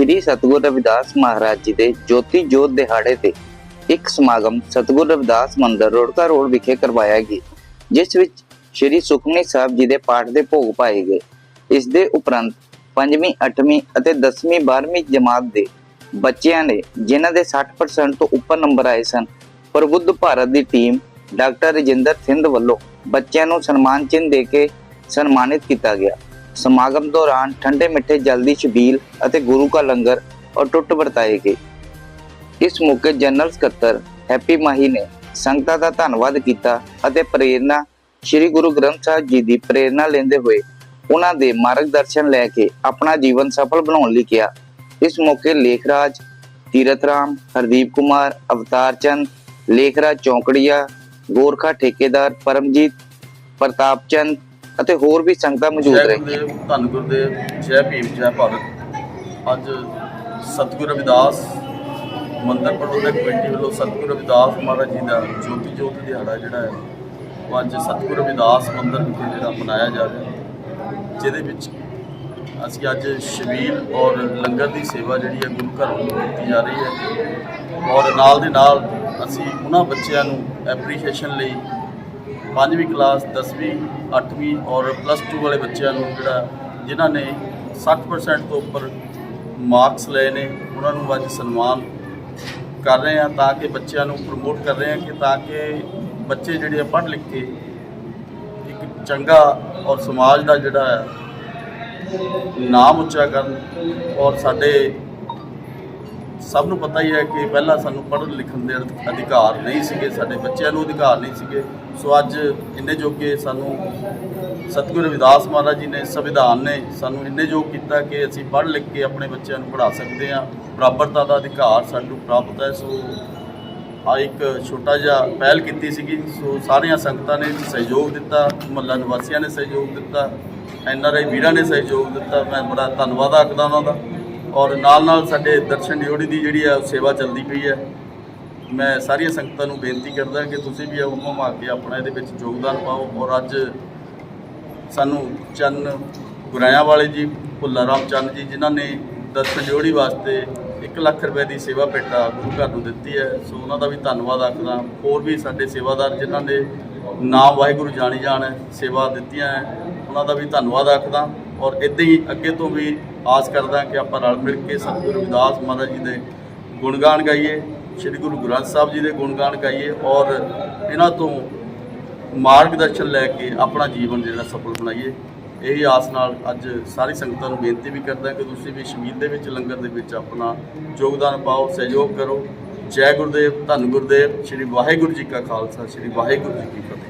ਸ੍ਰੀ ਸਤਗੁਰ ਰਵਿਦਾਸ ਮਹਾਰਾਜ ਜੀ ਦੇ ਜੋਤੀ ਜੋਤ ਦਿਹਾੜੇ ਤੇ ਇੱਕ ਸਮਾਗਮ ਸਤਗੁਰ ਰਵਿਦਾਸ ਮੰਦਰ ਰੋੜਕਾ ਰੋਡ ਵਿਖੇ ਕਰਵਾਇਆ ਗਿਆ, ਜਿਸ ਵਿੱਚ ਸ੍ਰੀ ਸੁਖਮਨੀ ਸਾਹਿਬ ਜੀ ਦੇ ਪਾਠ ਦੇ ਭੋਗ ਪਾਏ ਗਏ। ਇਸ ਦੇ ਉਪਰੰਤ 5ਵੀਂ 8ਵੀਂ ਅਤੇ 10ਵੀਂ 12ਵੀਂ ਜਮਾਤ ਦੇ ਬੱਚਿਆਂ ਨੇ, ਜਿਨ੍ਹਾਂ ਦੇ 60% ਤੋਂ ਉੱਪਰ ਨੰਬਰ ਆਏ ਸਨ, ਪ੍ਰਬੁੱਧ ਭਾਰਤ ਦੀ ਟੀਮ ਡਾਕਟਰ ਰਜਿੰਦਰ ਸਿੰਧ ਵੱਲੋਂ ਬੱਚਿਆਂ ਨੂੰ ਸਨਮਾਨ ਚਿੰਨ੍ਹ ਦੇ ਕੇ ਸਨਮਾਨਿਤ ਕੀਤਾ ਗਿਆ। ਸਮਾਗਮ ਦੌਰਾਨ ਠੰਡੇ ਮਿੱਠੇ ਜਲ ਦੀ ਛਬੀਲ ਅਤੇ ਗੁਰੂ ਕਾ ਲੰਗਰ ਔਰ ਟੁੱਟ ਵਰਤਾਏ ਗਏ। ਇਸ ਮੌਕੇ ਜਨਰਲ ਸਕੱਤਰ ਹੈਪੀ ਮਾਹੀ ਨੇ ਸੰਗਤਾਂ ਦਾ ਧੰਨਵਾਦ ਕੀਤਾ ਅਤੇ ਪ੍ਰੇਰਣਾ, ਸ੍ਰੀ ਗੁਰੂ ਗ੍ਰੰਥ ਸਾਹਿਬ ਜੀ ਦੀ ਪ੍ਰੇਰਣਾ ਲੈਂਦੇ ਹੋਏ ਉਹਨਾਂ ਦੇ ਮਾਰਗਦਰਸ਼ਨ ਲੈ ਕੇ ਆਪਣਾ ਜੀਵਨ ਸਫਲ ਬਣਾਉਣ ਲਈ ਕਿਹਾ। ਇਸ ਮੌਕੇ ਲੇਖਰਾਜ ਤੀਰਥ ਰਾਮ ਹਰਦੀਪ ਕੁਮਾਰ, ਅਵਤਾਰ ਚੰਦ, ਲੇਖਰਾਜ ਚੌਂਕੜੀਆ, ਗੋਰਖਾ ਠੇਕੇਦਾਰ ਪਰਮਜੀਤ, ਪ੍ਰਤਾਪ ਚੰਦ ਅਤੇ ਹੋਰ ਵੀ ਸੰਗਤਾਂ ਮੌਜੂਦ ਜੈ ਗੁਰਦੇਵ ਧੰਨ ਗੁਰਦੇਵ ਜੈ ਭੀਮ ਜੈ ਭਾਰਤ। ਅੱਜ ਸਤਿਗੁਰ ਰਵਿਦਾਸ ਮੰਦਰ ਪ੍ਰਬੰਧਕ ਕਮੇਟੀ ਵੱਲੋਂ ਸਤਿਗੁਰ ਰਵਿਦਾਸ ਮਹਾਰਾਜ ਜੀ ਦਾ ਜੋਤੀ ਜੋਤ ਦਿਹਾੜਾ ਜਿਹੜਾ ਹੈ ਉਹ ਅੱਜ ਸਤਿਗੁਰ ਰਵਿਦਾਸ ਮੰਦਰ ਵਿਖੇ ਜਿਹੜਾ ਮਨਾਇਆ ਜਾ ਰਿਹਾ ਜਿਹਦੇ ਵਿੱਚ ਅਸੀਂ ਅੱਜ ਸ਼ਬੀਲ ਔਰ ਲੰਗਰ ਦੀ ਸੇਵਾ ਜਿਹੜੀ ਹੈ ਗੁਰੂ ਘਰ ਵੱਲੋਂ ਕੀਤੀ ਜਾ ਰਹੀ ਹੈ। ਔਰ ਨਾਲ ਦੇ ਨਾਲ ਅਸੀਂ ਉਹਨਾਂ ਬੱਚਿਆਂ ਨੂੰ ਐਪਰੀਸ਼ੀਏਸ਼ਨ ਲਈ ਪੰਜਵੀਂ ਕਲਾਸ 10ਵੀਂ 8ਵੀਂ ਔਰ ਪਲੱਸ 2 ਵਾਲੇ ਬੱਚਿਆਂ ਨੂੰ ਜਿਹੜਾ ਜਿਨ੍ਹਾਂ ਨੇ 60% ਤੋਂ ਉੱਪਰ ਮਾਰਕਸ ਲਏ ਨੇ, ਉਹਨਾਂ ਨੂੰ ਅੱਜ ਸਨਮਾਨ ਕਰ ਰਹੇ ਹਾਂ ਤਾਂ ਕਿ ਬੱਚਿਆਂ ਨੂੰ ਪ੍ਰਮੋਟ ਕਰ ਰਹੇ ਹਾਂ ਕਿ ਤਾਂ ਕਿ ਬੱਚੇ ਜਿਹੜੇ ਆ ਪੜ੍ਹ ਲਿਖ ਕੇ ਇੱਕ ਚੰਗਾ ਔਰ ਸਮਾਜ ਦਾ ਜਿਹੜਾ ਨਾਮ ਉੱਚਾ ਕਰਨ ਔਰ ਸਾਡੇ ਸਭ ਨੂੰ ਪਤਾ ਹੀ ਹੈ ਕਿ ਪਹਿਲਾਂ ਸਾਨੂੰ ਪੜ੍ਹਨ ਲਿਖਣ ਦੇ ਅਧਿਕਾਰ ਨਹੀਂ ਸੀਗੇ, ਸਾਡੇ ਬੱਚਿਆਂ ਨੂੰ ਅਧਿਕਾਰ ਨਹੀਂ ਸੀਗੇ। ਸੋ ਅੱਜ ਇੰਨੇ ਜੋਗੇ ਸਾਨੂੰ ਸਤਿਗੁਰੂ ਰਵਿਦਾਸ ਮਹਾਰਾਜ ਜੀ ਨੇ ਸੰਵਿਧਾਨ ਨੇ ਸਾਨੂੰ ਇੰਨੇ ਯੋਗ ਕੀਤਾ ਕਿ ਅਸੀਂ ਪੜ੍ਹ ਲਿਖ ਕੇ ਆਪਣੇ ਬੱਚਿਆਂ ਨੂੰ ਪੜ੍ਹਾ ਸਕਦੇ ਹਾਂ। ਬਰਾਬਰਤਾ ਦਾ ਅਧਿਕਾਰ ਸਾਨੂੰ ਪ੍ਰਾਪਤ ਹੈ। ਸੋ ਆ ਇੱਕ ਛੋਟਾ ਜਿਹਾ ਪਹਿਲ ਕੀਤੀ ਸੀਗੀ। ਸੋ ਸਾਰੀਆਂ ਸੰਗਤਾਂ ਨੇ ਸਹਿਯੋਗ ਦਿੱਤਾ, ਮੁਹੱਲਾ ਨਿਵਾਸੀਆਂ ਨੇ ਸਹਿਯੋਗ ਦਿੱਤਾ, ਐਨ ਆਰ ਆਈ ਵੀਰਾਂ ਨੇ ਸਹਿਯੋਗ ਦਿੱਤਾ। ਮੈਂ ਬੜਾ ਧੰਨਵਾਦ ਆਖਦਾ ਉਹਨਾਂ ਦਾ। ਔਰ ਨਾਲ ਨਾਲ ਸਾਡੇ ਦਰਸ਼ਨ ਡਿਓੜੀ ਦੀ ਜਿਹੜੀ ਆ ਸੇਵਾ ਚੱਲਦੀ ਪਈ ਹੈ। ਮੈਂ ਸਾਰੀਆਂ ਸੰਗਤਾਂ ਨੂੰ ਬੇਨਤੀ ਕਰਦਾ ਕਿ ਤੁਸੀਂ ਵੀ ਆਓ ਘੁਮਾ ਕੇ ਆਪਣਾ ਇਹਦੇ ਵਿੱਚ ਯੋਗਦਾਨ ਪਾਓ ਔਰ ਅੱਜ ਸਾਨੂੰ ਚੰਨ ਗੁਰਾਇਆ ਵਾਲੇ ਜੀ, ਭੁੱਲਾ ਰਾਮ ਚੰਦ ਜੀ, ਜਿਨ੍ਹਾਂ ਨੇ ਦਰਸ਼ਨ ਡਿਓੜੀ ਵਾਸਤੇ 1 ਲੱਖ ਰੁਪਏ ਦੀ ਸੇਵਾ ਭੇਟਾ ਗੁਰੂ ਘਰ ਨੂੰ ਦਿੱਤੀ ਹੈ। ਸੋ ਉਹਨਾਂ ਦਾ ਵੀ ਧੰਨਵਾਦ ਆਖਦਾ। ਹੋਰ ਵੀ ਸਾਡੇ ਸੇਵਾਦਾਰ ਜਿਨ੍ਹਾਂ ਨੇ ਨਾਮ ਵਾਹਿਗੁਰੂ ਜਾਣੀ ਜਾਣ ਹੈ, ਸੇਵਾ ਦਿੱਤੀਆਂ ਹੈ, ਉਹਨਾਂ ਦਾ ਵੀ ਧੰਨਵਾਦ ਆਖਦਾ ਔਰ ਇਦਾਂ ਹੀ ਅੱਗੇ ਤੋਂ ਵੀ ਆਸ ਕਰਦਾ ਕਿ ਆਪਾਂ ਰਲ ਮਿਲ ਕੇ ਸਤਿਗੁਰੂ ਰਵਿਦਾਸ ਮਹਾਰਾਜ ਜੀ ਦੇ ਗੁਣਗਾਨ ਗਾਈਏ ਸ੍ਰੀ ਗੁਰੂ ਗ੍ਰੰਥ ਸਾਹਿਬ ਜੀ ਦੇ ਗੁਣਗਾਨ ਗਾਈਏ ਔਰ ਇਹਨਾਂ ਤੋਂ ਮਾਰਗਦਰਸ਼ਨ ਲੈ ਕੇ ਆਪਣਾ ਜੀਵਨ ਜਿਹੜਾ ਸਫਲ ਬਣਾਈਏ। ਇਹੀ ਆਸ ਨਾਲ ਅੱਜ ਸਾਰੀ ਸੰਗਤਾਂ ਨੂੰ ਬੇਨਤੀ ਵੀ ਕਰਦਾ ਕਿ ਤੁਸੀਂ ਵੀ ਸ਼ਮੀਲ ਦੇ ਵਿੱਚ ਲੰਗਰ ਦੇ ਵਿੱਚ ਆਪਣਾ ਯੋਗਦਾਨ ਪਾਓ ਸਹਿਯੋਗ ਕਰੋ। ਜੈ ਗੁਰਦੇਵ ਧੰਨ ਗੁਰਦੇਵ ਸ੍ਰੀ ਵਾਹਿਗੁਰੂ ਜੀ ਕਾ ਖਾਲਸਾ ਸ੍ਰੀ ਵਾਹਿਗੁਰੂ ਜੀ ਕੀ ਫਤਿਹ।